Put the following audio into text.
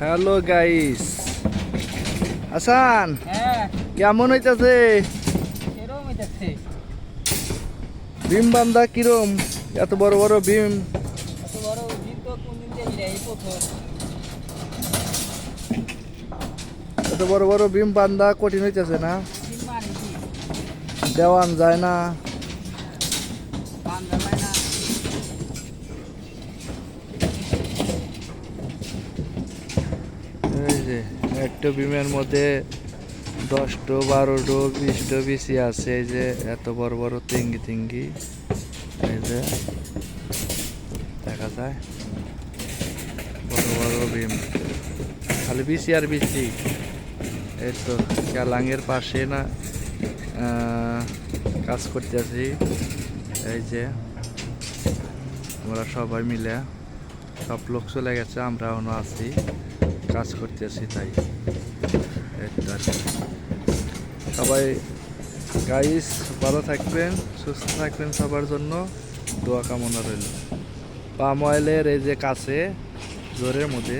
Hello guys আসান কেমন হইতাছে? ভীম বান্দা কিরম? এত বড় বড় ভীম। এত বড় বড় বড় বিম বান্দা কঠিন হইতাছে না? মানে দেওয়ান যায় না। এই যে, একটা বিমের মধ্যে দশটো, বারোটো, বিশটো বিসি আছে, এই যে, এত বড় বড় তিঙ্গি তিঙ্গি, এই যে, দেখা যায়, বড় বড় বিম। খালি বিসি আর বিসি এই তো ক্যালাঙের পাশে না কাজ করতেছি, এই যে, আমরা সবাই মিলে, সব লোক চলে গেছে আমরা এখনও আছি। কাজ করতেছি, তাই। সবাই গাইস ভালো থাকবেন, সুস্থ থাকবেন সবার জন্য। দোয়া কামনা রইল। পাম অয়েলের এই যে কাছে, জোরের মধ্যে।